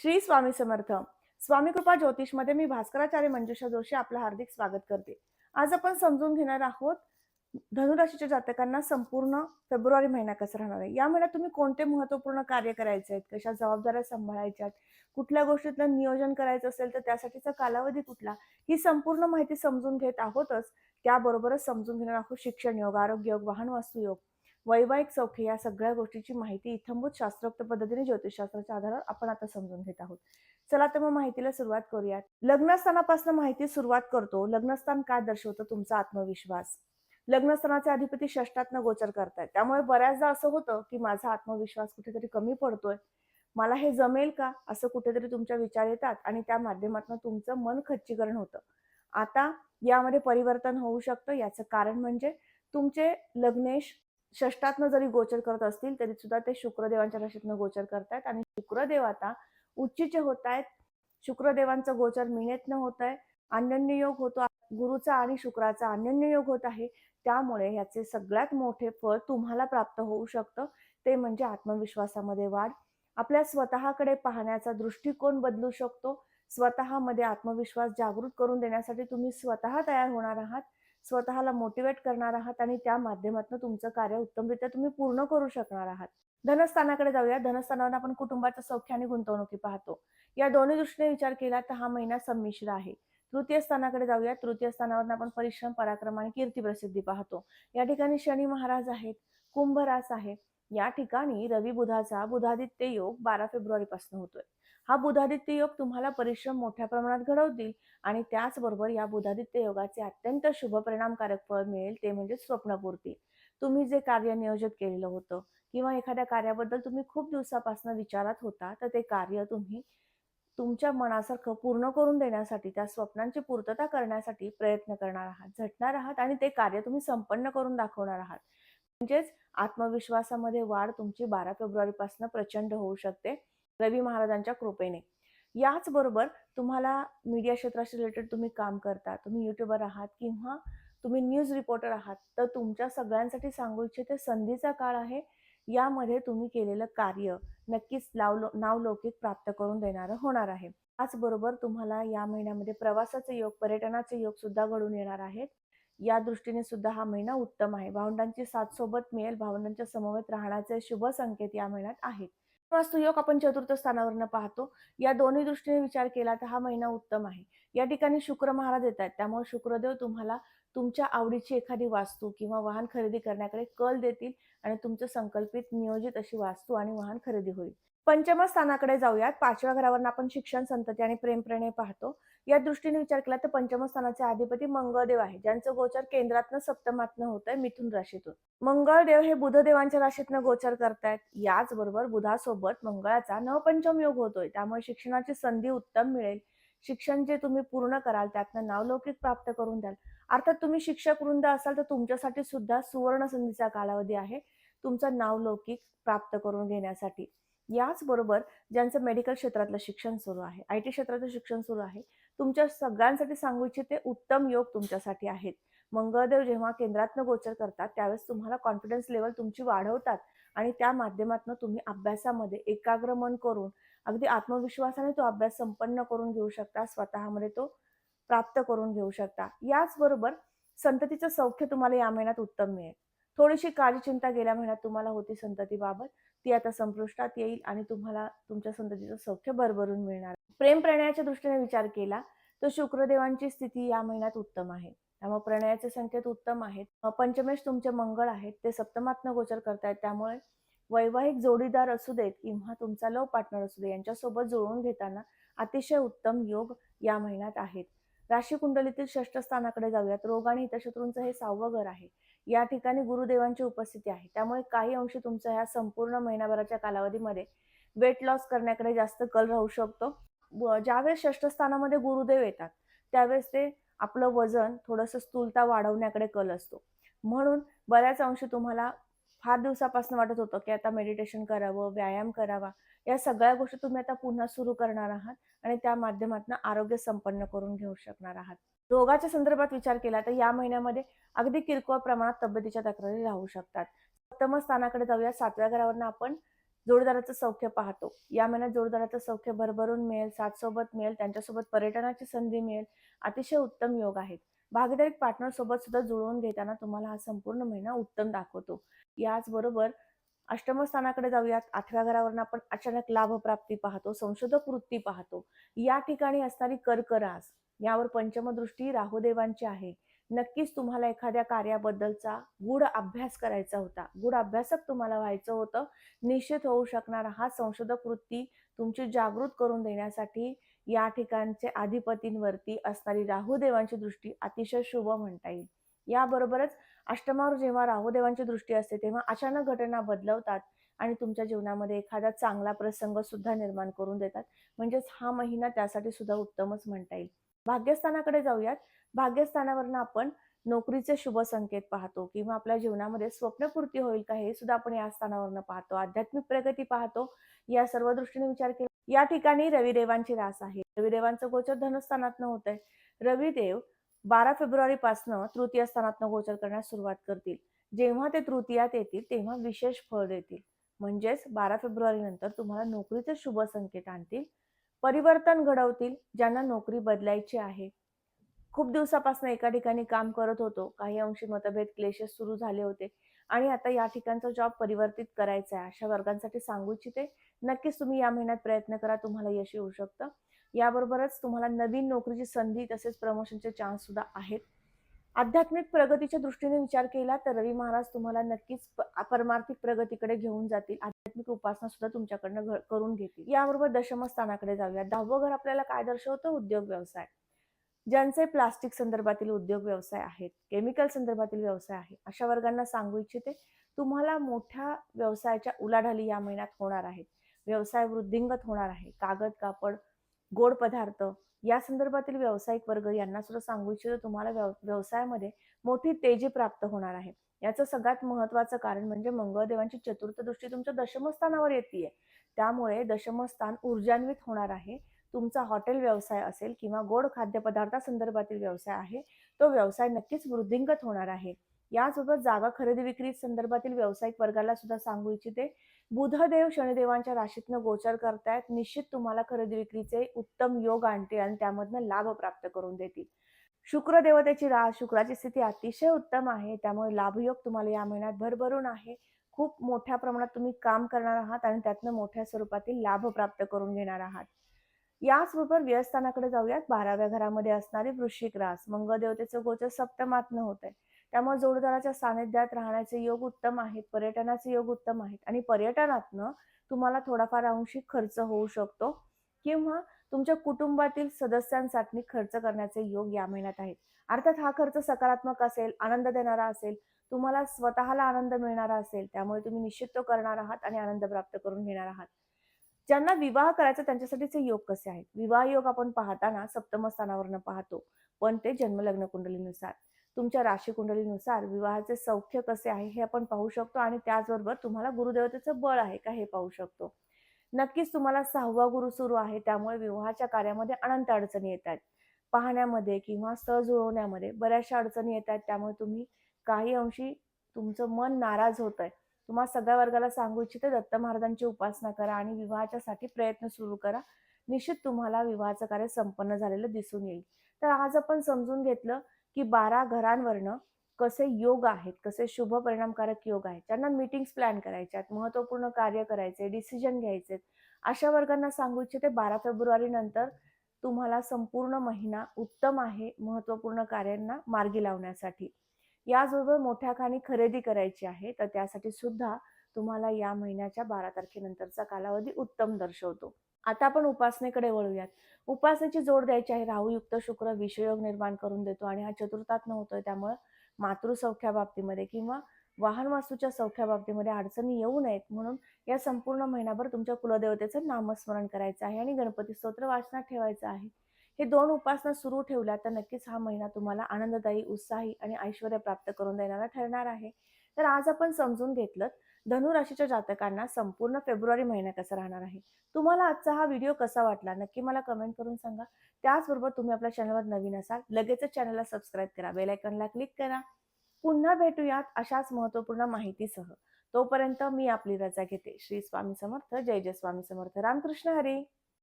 श्री स्वामी समर्थ. स्वामी कृपा ज्योतिषमध्ये मी भास्कराचार्य मंजुषा जोशी आपलं हार्दिक स्वागत करते. आज आपण समजून घेणार आहोत धनुराशीच्या जातकांना संपूर्ण फेब्रुवारी महिना कसा राहणार आहे? या महिन्यात तुम्ही कोणते महत्त्वपूर्ण कार्य करायचे आहेत? कशा जबाबदाऱ्या सांभाळायच्या आहेत? कुठल्या गोष्टीतलं नियोजन करायचं असेल तर त्यासाठीचा कालावधी कुठला? ही संपूर्ण माहिती समजून घेत आहोतच. त्याबरोबरच समजून घेणार आहोत शिक्षण योग आरोग्य योग वाहन वास्तू योग. वैवाहिक सौख्य या सगळ्या गोष्टीची माहिती इथंभूत शास्त्रोक्त पद्धतीने ज्योतिषशास्त्राच्या आधारावर आपण आता समजून घेत आहोत. चला तर मग माहितीला सुरुवात करूयात. लग्नस्थानापासून माहिती सुरुवात करतो. लग्नस्थान काय दर्शवतं तुमचा आत्मविश्वास? लग्नस्थानाचे अधिपती षष्टातनं गोचर करतायत. त्यामुळे बऱ्याचदा असं होतं की माझा आत्मविश्वास कुठेतरी कमी पडतोय. मला हे जमेल का? असं कुठेतरी तुमच्या विचार येतात आणि त्या माध्यमातून तुमचं मन खच्चीकरण होतं. आता यामध्ये परिवर्तन होऊ शकतं. याचं कारण म्हणजे तुमचे लग्नेश षष्टातनं जरी गोचर करत असतील तरी सुद्धा ते शुक्रदेवांच्या राशीतनं गोचर करतायत. आणि शुक्रदेव आता उच्चीचे होत आहेत शुक्रदेवांचं गोचर मिनेतनं होत आहे अन्यन्य योग होतो गुरुचा आणि शुक्राचा अन्यन्य योग होत आहे. त्यामुळे याचे सगळ्यात मोठे फळ तुम्हाला प्राप्त होऊ शकतं. ते म्हणजे आत्मविश्वासामध्ये वाढ. आपल्या स्वतःकडे पाहण्याचा दृष्टिकोन बदलू शकतो. स्वतःमध्ये आत्मविश्वास जागृत करून देण्यासाठी तुम्ही स्वतः तयार होणार आहात. स्वतःला मोटिवेट करणार आहात आणि त्या माध्यमातून तुमचं कार्य उत्तमरित्या तुम्ही पूर्ण करू शकणार आहात. धनस्थानाकडे जाऊया. धनस्थानावर आपण कुटुंबाचं सौख्य आणि गुंतवणुकी पाहतो. या दोन्ही दृष्टीने विचार केला तर हा महिना संमिश्र आहे. तृतीय स्थानाकडे जाऊया. तृतीय स्थानावर आपण परिश्रम पराक्रम आणि कीर्ती प्रसिद्धी पाहतो. या ठिकाणी शनी महाराज आहेत. कुंभरास आहे. या ठिकाणी रवी बुधाचा बुधादित्य योग बारा फेब्रुवारी पासून होतोय. हा बुधादित्य योग तुम्हाला परिश्रम मोठ्या प्रमाणात घडवतील आणि त्याचबरोबर या बुधादित्य योगाचे अत्यंत शुभ परिणामकारक फळ मिळेल ते म्हणजे स्वप्नपूर्ती. तुम्ही जे कार्य नियोजित केलेलं होतं किंवा एखाद्या कार्याबद्दल तुम्ही खूप दिवसापासून विचारात होता तर ते कार्य तुम्ही तुमच्या मनासारखं पूर्ण करून देण्यासाठी त्या स्वप्नांची पूर्तता करण्यासाठी प्रयत्न करणार आहात झटणार आहात आणि ते कार्य तुम्ही संपन्न करून दाखवणार आहात. म्हणजेच आत्मविश्वासामध्ये वाढ तुमची बारा फेब्रुवारी पासून प्रचंड होऊ शकते. रवी महाराजांच्या कृपेने. याचबरोबर तुम्हाला मीडिया क्षेत्राशी रिलेटेड तुम्ही काम करता तुम्ही युट्यूबर आहात किंवा तुम्ही न्यूज रिपोर्टर आहात तर तुमच्या सगळ्यांसाठी सांगू इच्छिते संधीचा काळ आहे. यामध्ये तुम्ही केलेलं कार्य नक्कीच लाव नावलौकिक प्राप्त करून देणारं होणार आहे. त्याचबरोबर तुम्हाला या महिन्यामध्ये प्रवासाचे योग पर्यटनाचे योग सुद्धा घडून येणार आहेत. या दृष्टीने सुद्धा हा महिना उत्तम आहे. भावंडांची साथ सोबत मिळेल. भावंडांच्या समवेत राहण्याचे शुभ संकेत या महिन्यात आहेत. वास्तू योग आपण चतुर्थ स्थानावरनं पाहतो. या दोन्ही दृष्टीने विचार केला तर हा महिना उत्तम आहे. या ठिकाणी शुक्र महाराज येत आहेत त्यामुळे शुक्रदेव तुम्हाला तुमच्या आवडीची एखादी वास्तू किंवा वाहन खरेदी करण्याकडे कल देतील आणि तुमचं संकल्पित नियोजित अशी वास्तू आणि वाहन खरेदी होईल. पंचम स्थानाकडे जाऊयात. पाचव्या घरावर आपण शिक्षण संतती आणि प्रेमप्रेणे पाहतो. या दृष्टीने विचार केला तर पंचम स्थानाचे अधिपती मंगळदेव आहे ज्यांचं गोचर केंद्रातनं सप्तमातनं होत आहे मिथुन राशीतून. मंगळदेव हे बुधदेवांच्या राशीतनं गोचर करतायत. याचबरोबर बुधासोबत मंगळाचा नवपंचम योग होतोय. त्यामुळे शिक्षणाची संधी उत्तम मिळेल. शिक्षण जे तुम्ही पूर्ण कराल त्यातनं नावलौकिक प्राप्त करून द्याल. अर्थात तुम्ही शिक्षक वृंद असाल तर तुमच्यासाठी सुद्धा सुवर्ण संधीचा कालावधी आहे. तुमचं नावलौकिक प्राप्त करून घेण्यासाठी. याचबरोबर ज्यांचं मेडिकल क्षेत्रातलं शिक्षण सुरू आहे आय टी क्षेत्रातलं शिक्षण सुरू आहे तुमच्या सगळ्यांसाठी सांगू इच्छिते उत्तम योग तुमच्यासाठी आहेत. मंगळदेव जेव्हा केंद्रातनं गोचर करतात त्यावेळेस तुम्हाला कॉन्फिडन्स लेवल तुमची वाढवतात आणि त्या माध्यमातून तुम्ही अभ्यासामध्ये एकाग्र मन करून अगदी आत्मविश्वासाने तो अभ्यास संपन्न करून घेऊ शकता स्वतःमध्ये तो प्राप्त करून घेऊ शकता. याचबरोबर संततीचं सौख्य तुम्हाला या महिन्यात उत्तम मिळेल. थोडीशी काळजी चिंता गेल्या महिन्यात तुम्हाला होती संततीबाबत. ती आता संपुष्टात येईल आणि तुम्हाला तुमच्या संततीचं सौख्य भरभरून मिळणार. प्रेम प्रणयाच्या दृष्टीने विचार केला तर शुक्रदेवांची स्थिती या महिन्यात उत्तम आहे. त्यामुळे प्रणयाचे संकेत उत्तम आहेत. पंचमेश तुमचे मंगळ आहेत. ते सप्तमात्न गोचर करतायत. त्यामुळे वैवाहिक जोडीदार असू देत किंवा तुमचा लव पार्टनर असू दे यांच्यासोबत जुळवून घेताना अतिशय उत्तम योग या महिन्यात आहेत. राशी कुंडलीतील षष्ठ स्थानाकडे जाऊयात. रोग आणि हितशत्रूंचं हे सहावं घर आहे. या ठिकाणी गुरुदेवांची उपस्थिती आहे. त्यामुळे काही अंशी तुमचा ह्या संपूर्ण महिनाभराच्या कालावधीमध्ये वेट लॉस करण्याकडे जास्त कल राहू शकतो. ज्यावेळेस षष्ठस्थानामध्ये गुरुदेव येतात त्यावेळेस ते आपलं वजन थोडंसं स्थूलता वाढवण्याकडे कल असतो. म्हणून बऱ्याच अंशी तुम्हाला फार दिवसापासून वाटत होतं की आता मेडिटेशन करावं व्यायाम करावा. या सगळ्या गोष्टी तुम्ही आता पुन्हा सुरू करणार आहात आणि त्या माध्यमातून आरोग्य संपन्न करून घेऊ शकणार आहात. रोगाच्या संदर्भात विचार केला तर या महिन्यामध्ये अगदी किरकोळ प्रमाणात तब्येतीच्या तक्रारी राहू शकतात. सप्तम स्थानाकडे जाऊया. सातव्या घरावरनं आपण जोडदाराचं सौख्य पाहतो. या महिन्यात जोडदाराचं सौख्य भरभरून मिळेल साथ सोबत मिळेल त्यांच्यासोबत पर्यटनाची संधी मिळेल अतिशय उत्तम योग आहेत. भागीदारी पार्टनर सोबत सुद्धा जुळवून घेताना तुम्हाला हा संपूर्ण महिना उत्तम दाखवतो. याचबरोबर अष्टम स्थानाकडे जाऊयात. आठव्या घरावरून आपण अचानक लाभप्राप्ती पाहतो संशोधक वृत्ती पाहतो. या ठिकाणी असणारी कर्करास यावर पंचमदृष्टी राहुदेवांची आहे. नक्कीच तुम्हाला एखाद्या कार्याबद्दलचा गूढ अभ्यास करायचा होता. गूढ अभ्यासक तुम्हाला व्हायचं होतं. निश्चित होऊ शकणारा हा संशोधक वृत्ती तुमची जागृत करून देण्यासाठी या ठिकाणचे अधिपतींवरती असणारी राहुदेवांची दृष्टी अतिशय शुभ म्हणता येईल. याबरोबरच अष्टमावर जेव्हा राहुदेवांची दृष्टी असते तेव्हा अचानक घटना बदलवतात आणि तुमच्या जीवनामध्ये एखादा चांगला प्रसंग सुद्धा निर्माण करून देतात. म्हणजेच हा महिना त्यासाठी सुद्धा उत्तमच म्हणता येईल. भाग्यस्थानाकडे जाऊयात. भाग्यस्थानावरनं आपण नोकरीचे शुभ संकेत पाहतो किंवा आपल्या जीवनामध्ये स्वप्नपूर्ती होईल का हे सुद्धा आपण या स्थानावरनं पाहतो. आध्यात्मिक प्रगती पाहतो. या सर्व दृष्टीने विचार केला. या ठिकाणी रविदेवांची रास आहे. रविदेवांचं गोचर धनस्थानातनं होत आहे रविदेव बारा फेब्रुवारीपासून तृतीय स्थानातनं गोचर करण्यास सुरुवात करतील. जेव्हा ते तृतीयात येतील तेव्हा विशेष फळ देतील. म्हणजेच बारा फेब्रुवारी नंतर तुम्हाला नोकरीचे शुभ संकेत आणतील परिवर्तन घडवतील ज्यांना नोकरी बदलायची आहे. खूप दिवसापासून एका ठिकाणी काम करत होतो. काही अंशी मतभेद क्लेशेस सुरू झाले होते. आणि आता या ठिकाणचा जॉब परिवर्तित करायचा आहे अशा वर्गांसाठी सांगू इच्छिते नक्कीच तुम्ही या महिन्यात प्रयत्न करा तुम्हाला यश येऊ शकतं. याबरोबरच तुम्हाला नवीन नोकरीची संधी तसेच प्रमोशनचे चान्स सुद्धा आहेत. आध्यात्मिक प्रगतीच्या दृष्टीने विचार केला तर रवी महाराज तुम्हाला नक्कीच परमार्थिक प्रगतीकडे घेऊन जातील. आध्यात्मिक उपासना सुद्धा तुमच्याकडनं घ- करून घेतील. याबरोबर दशम स्थानाकडे जाऊया. दहावं घर आपल्याला काय दर्शवतं? उद्योग व्यवसाय. ज्यांचे प्लास्टिक संदर्भातील उद्योग व्यवसाय आहेत केमिकल संदर्भातील व्यवसाय आहे अशा वर्गांना सांगू इच्छिते. तुम्हाला मोठ्या व्यवसायाच्या उलाढाली या महिन्यात होणार आहेत. व्यवसाय वृद्धिंगत होणार आहे. कागद कापड गोड पदार्थ. या संदर्भातील व्यावसायिक वर्ग यांना सुद्धा सांगू इच्छितो तुम्हाला व्यव व्यवसायामध्ये मोठी तेजी प्राप्त होणार आहे. याचं सगळ्यात महत्वाचं कारण म्हणजे मंगळदेवांची चतुर्थ दृष्टी तुमच्या दशमस्थानावर येते त्यामुळे दशमस्थान ऊर्जान्वित होणार आहे. तुमचा हॉटेल व्यवसाय असेल किंवा गोड खाद्यपदार्थासंदर्भातील व्यवसाय आहे तो व्यवसाय नक्कीच वृद्धिंगत होणार आहे. यासोबत जागा खरेदी विक्री संदर्भातील व्यावसायिक वर्गाला सुद्धा सांगू इच्छिते. बुधदेव शनिदेवांच्या राशीतनं गोचर करतायत. निश्चित तुम्हाला खरेदी विक्रीचे उत्तम योग आणतील आणि त्यामधनं लाभ प्राप्त करून देतील. शुक्र देवतेची रास शुक्राची स्थिती अतिशय उत्तम आहे. त्यामुळे लाभयोग तुम्हाला या महिन्यात भरभरून आहे. खूप मोठ्या प्रमाणात तुम्ही काम करणार आहात आणि त्यातनं मोठ्या स्वरूपातील लाभ प्राप्त करून घेणार आहात. याचबरोबर व्यस्थानाकडे जाऊयात. बाराव्या घरामध्ये असणारी वृश्चिक रास. मंगळदेवतेचं गोचर सप्तमातनं होत आहे त्यामुळे जोडीदाराच्या सानिध्यात राहण्याचे योग उत्तम आहेत पर्यटनाचे योग उत्तम आहेत आणि पर्यटनातनं तुम्हाला थोडाफार अंशी खर्च होऊ शकतो किंवा तुमच्या कुटुंबातील सदस्यांसाठी खर्च करण्याचे योग या महिन्यात आहेत. अर्थात हा खर्च सकारात्मक असेल आनंद देणारा असेल तुम्हाला स्वतःला आनंद मिळणारा असेल त्यामुळे तुम्ही निश्चित तो करणार आहात आणि आनंद प्राप्त करून घेणार आहात. ज्यांना विवाह करायचा त्यांच्यासाठीचे योग कसे आहेत? विवाह योग आपण पाहताना सप्तम स्थानावरनं पाहतो पण ते जन्मलग्न कुंडलीनुसार. तुमच्या राशी कुंडलीनुसार विवाहाचे सौख्य कसे आहे हे आपण पाहू शकतो आणि त्याचबरोबर तुम्हाला गुरुदेवतेचं बळ आहे का हे पाहू शकतो. नक्कीच तुम्हाला सहावा गुरु सुरू आहे त्यामुळे विवाहाच्या कार्यामध्ये अनंत अडचणी येत आहेत. पाहण्यामध्ये किंवा स्थळ जुळवण्यामध्ये बऱ्याचशा अडचणी येत आहेत त्यामुळे तुम्ही काही अंशी तुमचं मन नाराज होत आहे. तुम्हाला सगळ्या वर्गाला सांगू इच्छिते दत्त महाराजांची उपासना करा आणि विवाहाच्यासाठी प्रयत्न सुरू करा. निश्चित तुम्हाला विवाहाचं कार्य संपन्न झालेलं दिसून येईल. तर आज आपण समजून घेतलं की बारा घरांवरनं कसे योग आहेत कसे शुभ परिणामकारक योग आहेत ज्यांना मीटिंग्स प्लॅन करायच्या आहेत महत्त्वपूर्ण कार्य करायचे डिसिजन घ्यायचे अशा वर्गांना सांगू इच्छिते बारा फेब्रुवारी नंतर तुम्हाला संपूर्ण महिना उत्तम आहे महत्त्वपूर्ण कार्यांना मार्गी लावण्यासाठी. याचबरोबर मोठ्या खाणी खरेदी करायची आहे तर त्यासाठी सुद्धा तुम्हाला या महिन्याच्या बारा तारखेनंतरचा कालावधी उत्तम दर्शवतो. आता आपण उपासनेकडे वळूयात. उपासनेची जोड द्यायची आहे. राहूयुक्त शुक्र विषयोग निर्माण करून देतो आणि हा चतुर्थात होतोय त्यामुळे मातृसौख्या बाबतीमध्ये किंवा वाहन वास्तूच्या सौख्या बाबतीमध्ये अडचणी येऊ नयेत. म्हणून या संपूर्ण महिनाभर तुमच्या कुलदेवतेचं नामस्मरण करायचं आहे आणि गणपती स्तोत्र वाचनात ठेवायचं आहे. हे दोन उपासना सुरू ठेवल्या तर नक्कीच हा महिना तुम्हाला आनंददायी उत्साही आणि ऐश्वर प्राप्त करून देणारा ठरणार आहे. तर आज आपण समजून घेतलं धनुराशीच्या जातकांना संपूर्ण फेब्रुवारी महिना कसा राहणार आहे? तुम्हाला आजचा हा व्हिडिओ कसा वाटला? नक्की मला कमेंट करून सांगा. त्याचबरोबर तुम्ही आपल्या चॅनलवर नवीन असाल लगेचच चॅनलला सबस्क्राईब करा. बेलायकनला क्लिक करा. पुन्हा भेटूयात अशाच महत्त्वपूर्ण माहितीसह. तोपर्यंत मी आपली रजा घेते. श्री स्वामी समर्थ. जय जय स्वामी समर्थ. रामकृष्ण हरी.